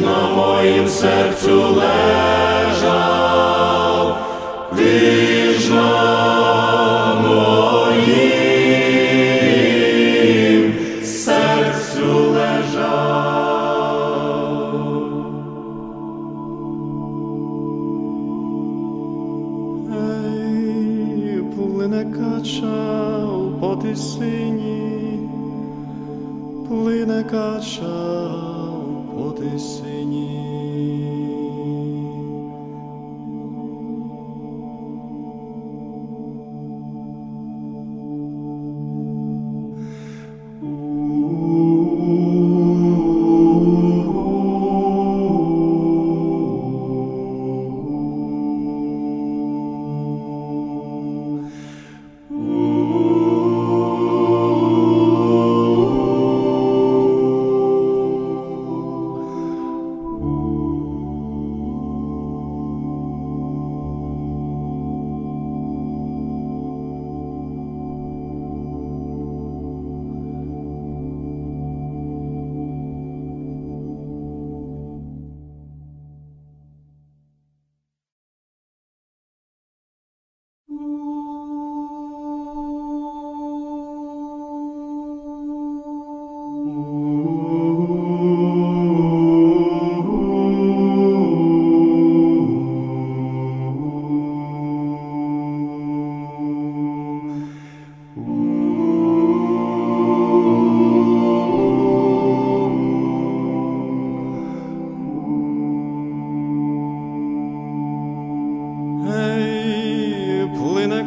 На моїм серцю лежав, на моїм серцю лежав. Ей, плине кача по тисині, плине кача по тисині.